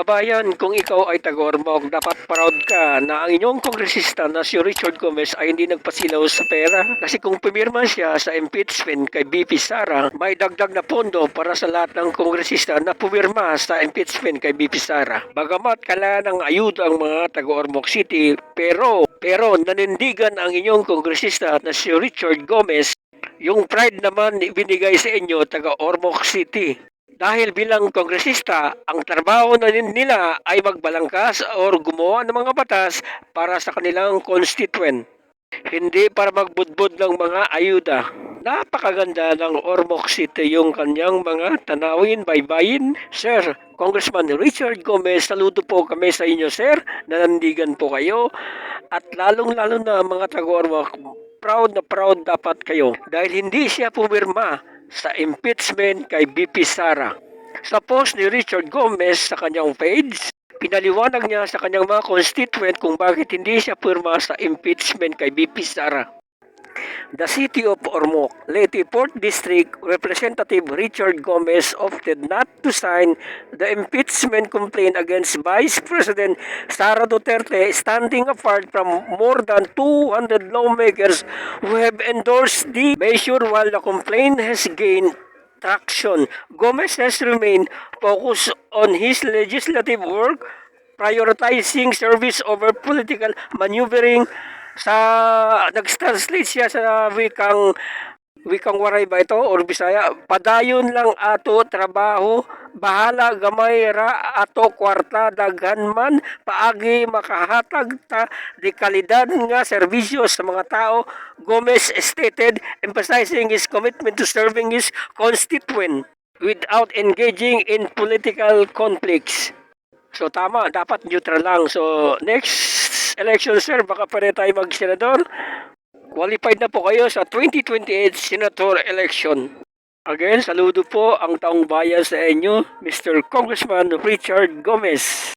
Kabayan, kung ikaw ay taga-Ormoc, dapat proud ka na ang inyong kongresista na si Richard Gomez ay hindi nagpasilaw sa pera. Kasi kung pumirma siya sa impeachment kay BP Sara, may dagdag na pondo para sa lahat ng kongresista na pumirma sa impeachment kay BP Sara. Bagamat kailangan ng ayuda ang mga taga-Ormoc City, pero, pero nanindigan ang inyong kongresista na si Richard Gomez yung pride naman binigay sa inyo taga Ormoc City. Dahil bilang kongresista, ang trabaho na nila ay magbalangkas or gumawa ng mga batas para sa kanilang constituent. Hindi para magbudbud ng mga ayuda. Napakaganda ng Ormoc City yung kanyang mga tanawin, baybayin. Sir, Congressman Richard Gomez, saludo po kami sa inyo, sir. Nanandigan po kayo. At lalong-lalo na mga taga-Ormoc, proud na proud dapat kayo. Dahil hindi siya pumirma sa impeachment kay BP Sara. Sa post ni Richard Gomez sa kanyang page, pinaliwanag niya sa kanyang mga constituent kung bakit hindi siya pumirma sa impeachment kay BP Sara. The city of Ormoc, Leyte Port District Representative Richard Gomez opted not to sign the impeachment complaint against Vice President Sara Duterte standing apart from more than 200 lawmakers who have endorsed the measure while the complaint has gained traction. Gomez has remained focused on his legislative work prioritizing service over political maneuvering sa nag-translate siya sa wikang wikang waray ba ito or Bisaya? Padayon lang ato trabaho bahala gamay ra ato kwarta daghan man paagi makahatag ta di kalidad nga serbisyo sa mga tao. Gomez stated emphasizing his commitment to serving his constituent without engaging in political conflicts. So tama, dapat neutral lang. So next election sir, baka pwede tayo mag-senador. Qualified na po kayo sa 2028 senator election. Again, saludo po ang taong bayan sa inyo, Mr. Congressman Richard Gomez.